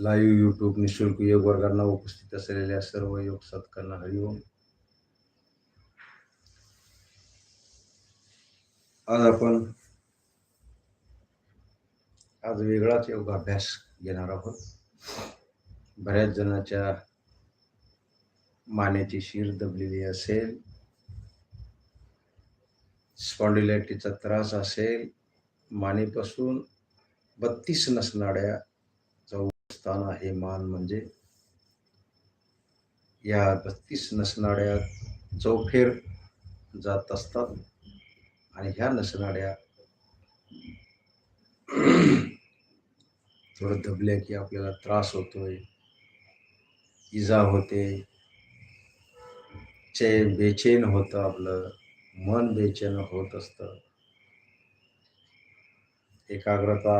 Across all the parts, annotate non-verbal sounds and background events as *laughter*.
Live YouTube निशुल्क योग वर्गांना उपस्थित असलेल्या सर्व योग साधकांना हरिओम आज आपण आज वेगळाच योगाभ्यास घेणार आहोत. बऱ्याच जणांच्या मानेची शीर दबलेली असेल स्पॉन्डिलायटीचा त्रास असेल मानेपासून बत्तीस नसणाऱ्या असताना हे मान म्हणजे. या बत्तीस नसनाड्या चौफेर जात असतात. आणि ह्या नसनाड्या *clears throat* थोडं दबल्या की आपल्याला त्रास होतोय. इजा होते. चे बेचैन होतं आपलं. मन बेचैन होत असतं. एकाग्रता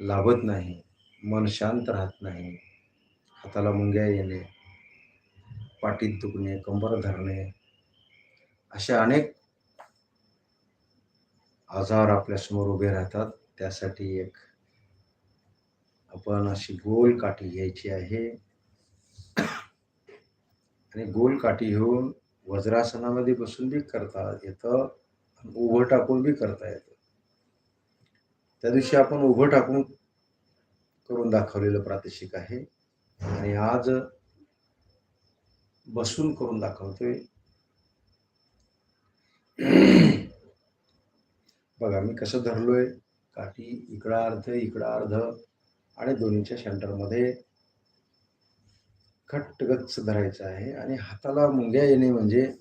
लाभत नाही. मन शांत राहत नाही. हाताला मुंग्या येणे पाठीत दुखणे कंबर धरणे अशा अनेक आजार आपल्यासमोर उभे राहतात. त्यासाठी एक आपण अशी गोल काठी घ्यायची आहे. आणि गोल काठी घेऊन वज्रासनामध्ये बसून बी करता येतं उभं टाकून बी करता येतं. त्या दिवशी आपण उभं टाकून करून दाखवलेलं प्रादेशिक आहे. आणि आज बसून करून दाखवतोय. बघा मी कसं धरलोय? काठी इकडा अर्ध इकडा अर्ध आणि दोन्हीच्या सेंटरमध्ये घट्ट गच्च धरायचं आहे. आणि हाताला मुंग्या येणे म्हणजे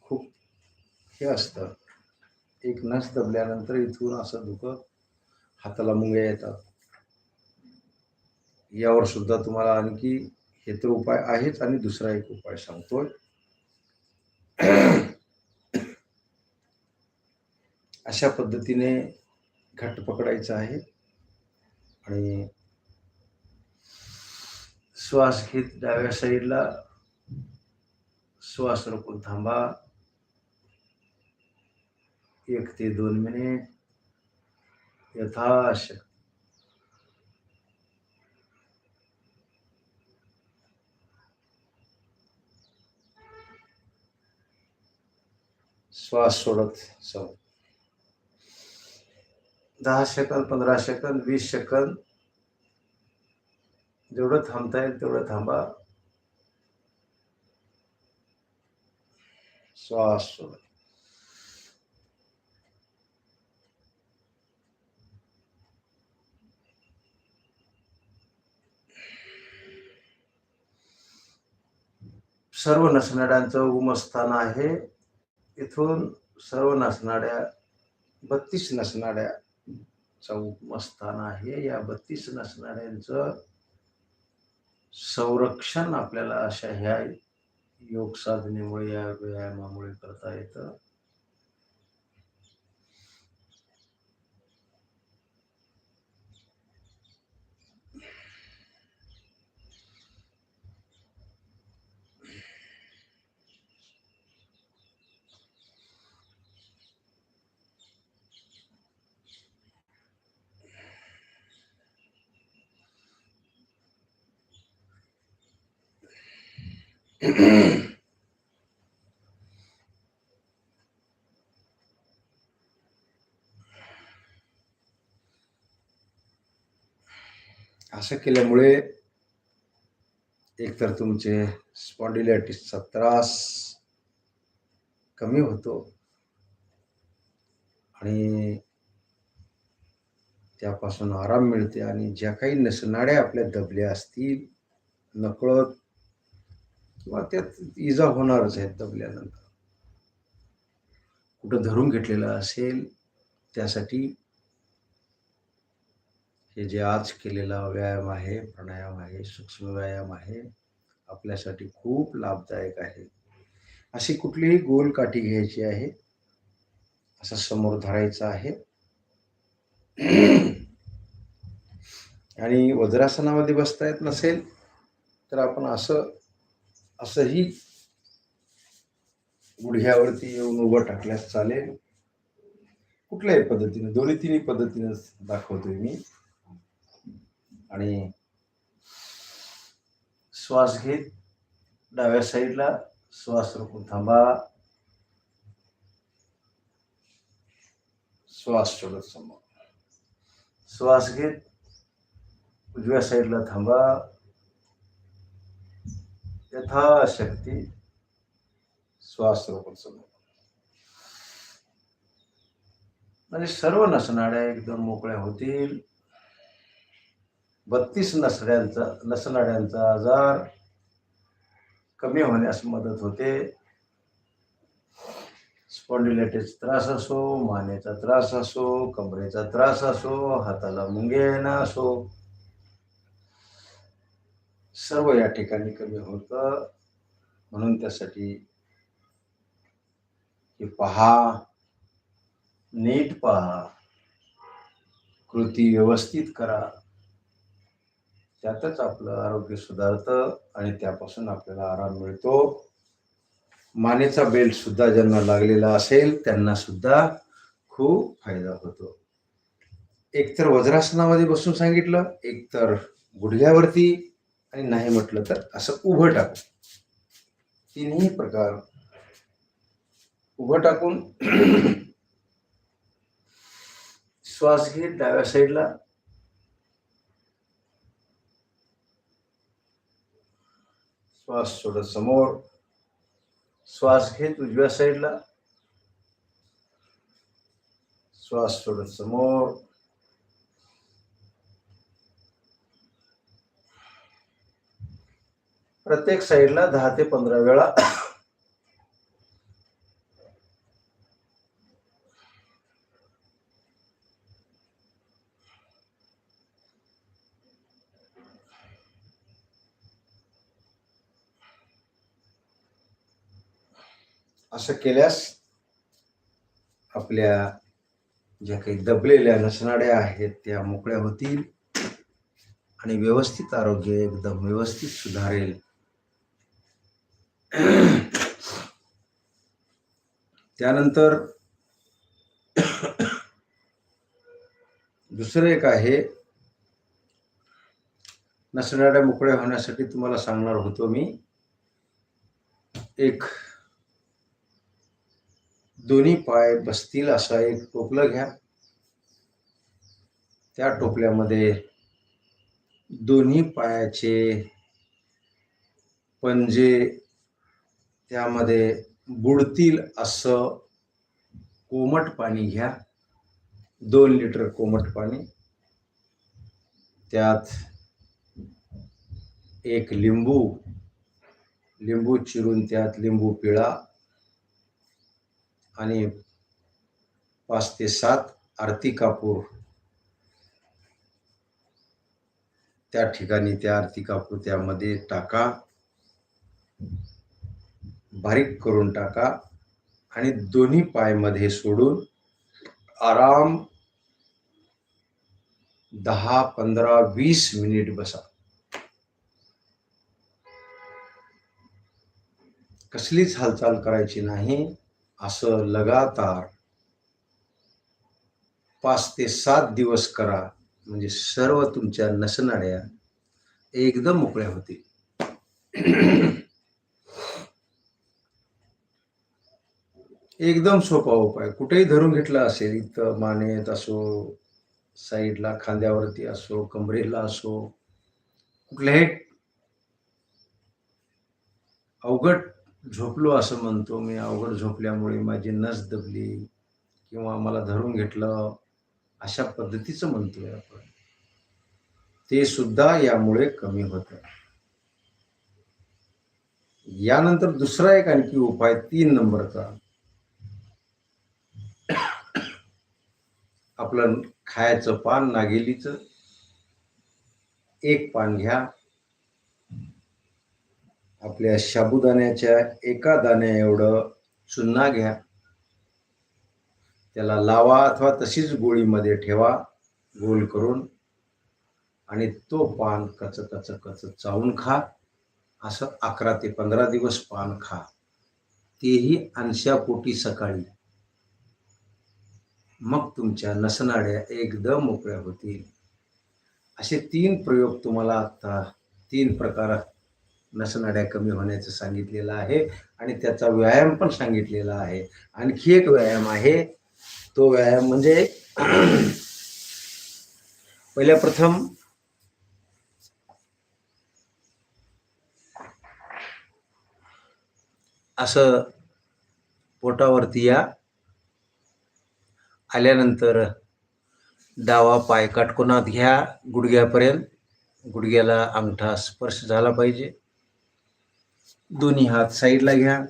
खूप हे असतं. एक नस दबल्यानंतर इथून असं दुखत हाताला मुंग्या येतात. यावर सुद्धा तुम्हाला आणखी हे तर उपाय आहेच आणि दुसरा एक उपाय सांगतोय. अशा पद्धतीने घट्ट पकडायचं आहे. आणि श्वास घेत डाव्या साईडला श्वास रोखून थांबा. एक ते दोन मिनिट. यथाशक्ती श्वास सोडत जाऊ. दहा सेकंद पंधरा सेकंद वीस सेकंद. जेवढं थांबता येईल तेवढं थांबा. श्वास सोडत सर्व नसणाऱ्यांचं उमस्थान आहे. इथून सर्व नसणाऱ्या बत्तीस नसणाऱ्या उपमस्थान आहे या बत्तीस नसणाऱ्यांचं संरक्षण आपल्याला अशा ह्या योग साधनेमुळे या व्यायामामुळे करता येतं. *clears throat* असं केल्यामुळे एकतर तुमचे स्पॉन्डिलायटिसचा त्रास कमी होतो. आणि त्यापासून आराम मिळते आणि ज्या काही नसणाऱ्या आपल्या दबल्या असतील नकळत किंवा त्यात इजा होणारच आहेत दबल्यानंतर. कुठं धरून घेतलेलं असेल त्यासाठी हे जे आज केलेला व्यायाम आहे प्राणायाम आहे सूक्ष्म व्यायाम आहे आपल्यासाठी खूप लाभदायक आहे. अशी कुठलीही गोल काठी घ्यायची आहे असं समोर धरायचं आहे. आणि वज्रासनामध्ये बसता येत नसेल तर आपण असं असंही गुडघ्यावरती येऊन उभं टाकल्यास चालेल. कुठल्याही पद्धतीने दोन्ही तिन्ही पद्धतीने दाखवतोय मी. आणि श्वास घेत डाव्या साईडला श्वास रोखून थांबा. श्वास सोडत समोर. श्वास घेत उजव्या साईडला थांबा. यथाशक्ती श्वास रोखून समोर म्हणजे सर्व नसनाड्या एकदम मोकळ्या होतील. बत्तीस नसड्यांचा नसनाड्यांचा आजार कमी होण्यास मदत होते. स्पॉन्डिलायटिस त्रास असो मानेचा त्रास असो कमरेचा त्रास असो हाताला मुंगे येणं असो सर्व या ठिकाणी कमी होतं. म्हणून त्यासाठी हे पहा नीट पहा. कृती व्यवस्थित करा. त्यातच आपलं आरोग्य सुधारतं आणि त्यापासून आपल्याला आराम मिळतो. मानेचा बेल्ट सुद्धा ज्यांना लागलेला असेल त्यांना सुद्धा खूप फायदा होतो. एकतर वज्रासनामध्ये बसून सांगितलं एकतर गुडघ्यावरती आणि नाही म्हटलं तर असं उभं टाकू. तिन्ही प्रकार उभं टाकून श्वास घेत डाव्या साईडला. श्वास सोडत समोर. श्वास घेत उजव्या साईडला. श्वास सोडत समोर. प्रत्येक साईडला दहा ते पंधरा वेळा. असं केल्यास आपल्या ज्या काही दबलेल्या नसणाड्या आहेत त्या मोकळ्या होतील आणि व्यवस्थित आरोग्य एकदम व्यवस्थित सुधारेल. *clears throat* त्यानंतर दुसरं एक आहे नसणाऱ्या मोकळ्या होण्यासाठी तुम्हाला सांगणार होतो मी. एक दोन्ही पाय बसतील असा एक टोपलं घ्या. त्या टोपल्यामध्ये दोन्ही पायाचे पंजे त्यामध्ये बुडतील असं कोमट पाणी घ्या. दोन लिटर कोमट पाणी. त्यात एक लिंबू. लिंबू चिरून त्यात लिंबू पिळा. आणि पाच ते सात आरती कापूर. त्या ठिकाणी त्या आरती कापूर त्यामध्ये टाका. बारीक करून टाका आणि दोन्ही पायमध्ये सोडून आराम दहा पंधरा वीस मिनिट बसा. कसलीच हालचाल करायची नाही. असं लगातार पाच ते सात दिवस करा. म्हणजे सर्व तुमच्या नसनाड्या एकदम मोकळ्या होतील. एकदम सोपा उपाय. कुठेही धरून घेतला असेल इथं मानेत असो साईडला खांद्यावरती असो कमरेला असो कुठल्याही अवघड झोपलो असं म्हणतो मी. अवघड झोपल्यामुळे माझी नस दबली किंवा मला धरून घेतलं अशा पद्धतीचं म्हणतोय आपण. ते सुद्धा यामुळे कमी होतं. यानंतर दुसरा एक आणखी उपाय तीन नंबरचा. आपलं खायचं पान नागेलीचं एक पान घ्या. आपल्या साबुदाण्याच्या एका दाण्या एवढं चुन्ना घ्या. त्याला लावा अथवा तशीच गोळीमध्ये ठेवा गोल करून. आणि तो पान कच कच कच चावून खा. असं अकरा ते पंधरा दिवस पान खा. तेही अंशापोटी सकाळी. मग तुमच्या नसनाड्या एकदम मोकळ्या होतील. असे तीन प्रयोग तुम्हाला आत्ता तीन प्रकार नसनाड्या कमी होण्याचं सांगितलेलं आहे आणि त्याचा व्यायाम पण सांगितलेला आहे. आणखी एक व्यायाम आहे. तो व्यायाम म्हणजे *clears throat* पहिल्या प्रथम असं पोटावरती या आल्यानंतर डावा पाय काटकोनात घ्या गुडघ्यापर्यंत. गुडघ्याला अंगठा स्पर्श झाला पाहिजे. दोन्ही हात साईडला घ्या.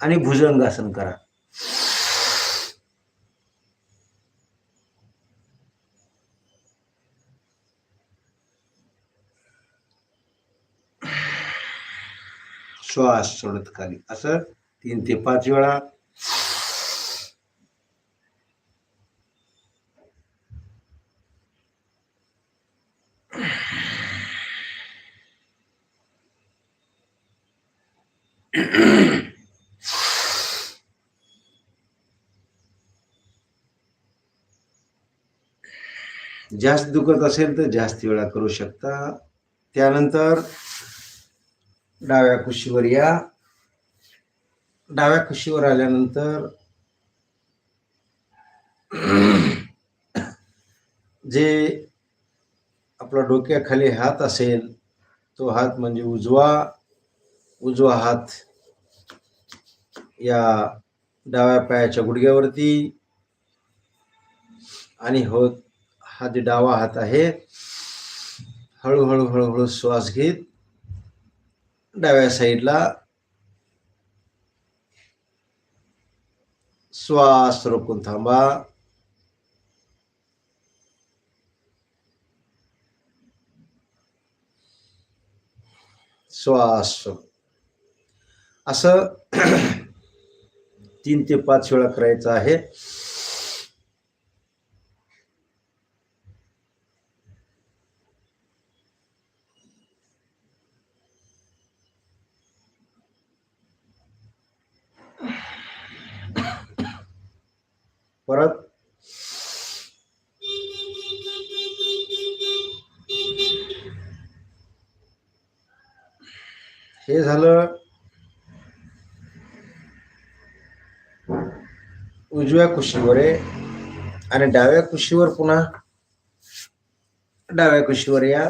आणि भुजंगासन करा. श्वास सोडत खाली. असं तीन ते पाच वेळा. *clears throat* जास्त दुखत असेल तर जास्त वेळा करू शकता. त्यानंतर डाव्या कुशीवर या. डाव्या कुशीवर आल्यानंतर *clears throat* जे आपला डोक्याखाली हात असेल तो हात म्हणजे उजवा उजवा हात या डाव्या पायाच्या गुडघ्यावरती. आणि हो हा जे डावा हात आहे हळूहळू हळूहळू श्वास घेत डाव्या साईडला श्वास रोखून थांबा. श्वास. असं तीन ते पाच वेळा करायचं आहे. परत. हे झालं. उजव्या कुशीवर आहे आणि डाव्या कुशीवर पुन्हा डाव्या कुशीवर या.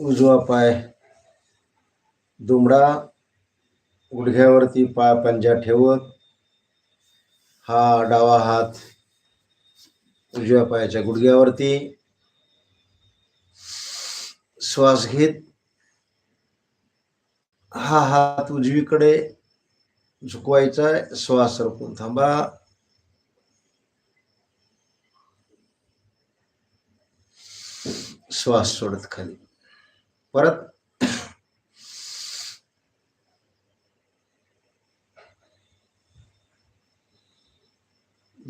उजवा पाय दुमडा गुडघ्यावरती पाय पंजा ठेवत हा डावा हात उजव्या पायाच्या गुडघ्यावरती. श्वास घेत हा हात उजवीकडे झुकवायचा आहे श्वास रोखून. थांबा. श्वास सोडत खाली. परत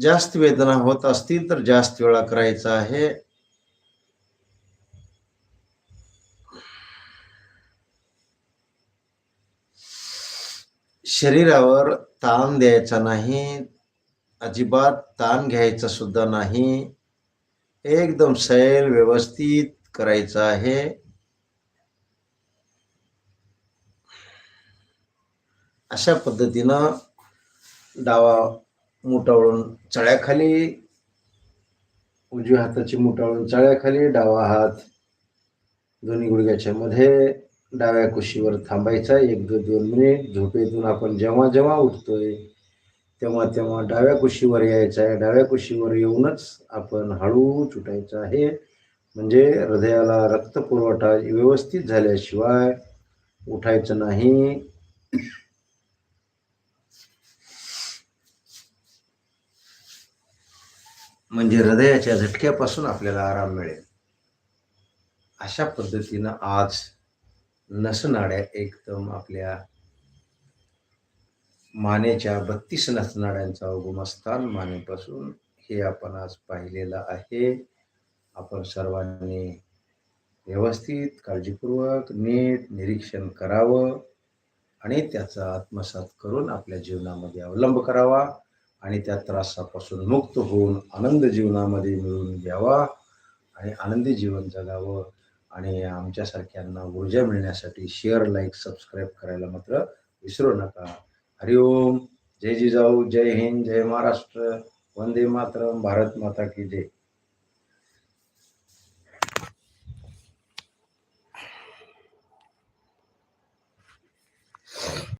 जास्त वेदना होत असतील तर जास्त वेळा करायचा आहे. शरीरावर ताण द्यायचा नाही अजिबात ताण घ्यायचा सुद्धा नाही. एकदम सैल व्यवस्थित करायचं आहे. अशा पद्धतीनं डावा मुठावळून चळ्याखाली उजव्या हाताची मुठावळून चळ्याखाली डावा हात दोन्ही गुडघ्याच्या मध्ये डाव्या कुशीवर थांबायचा एक दोन मिनिट. झोपेतून आपण जेव्हा जेव्हा उठतोय तेव्हा तेव्हा डाव्या कुशीवर यायचं आहे डाव्या कुशीवर येऊनच आपण हळू चुटायचं आहे. म्हणजे हृदयाला रक्तपुरवठा व्यवस्थित झाल्याशिवाय उठायचं नाही. म्हणजे हृदयाच्या झटक्यापासून आपल्याला आराम मिळेल. अशा पद्धतीनं आज नसनाड्या एकदम आपल्या मानेच्या बत्तीस नसनाड्यांचा उगमस्थान मानेपासून हे आपण आज पाहिलेलं आहे. आपण सर्वांनी व्यवस्थित काळजीपूर्वक नीट निरीक्षण करावं आणि त्याचा आत्मसात करून आपल्या जीवनामध्ये अवलंब करावा आणि त्या त्रासापासून मुक्त होऊन आनंद जीवनामध्ये मिळवून घ्यावा आणि आनंदी जीवन जगावं. आणि आमच्यासारख्यांना ऊर्जा मिळण्यासाठी शेअर लाईक सबस्क्राईब करायला मात्र विसरू नका. हरिओम. जय जिजाऊ. जय हिंद. जय महाराष्ट्र. वंदे मातरम. भारत माता की जय.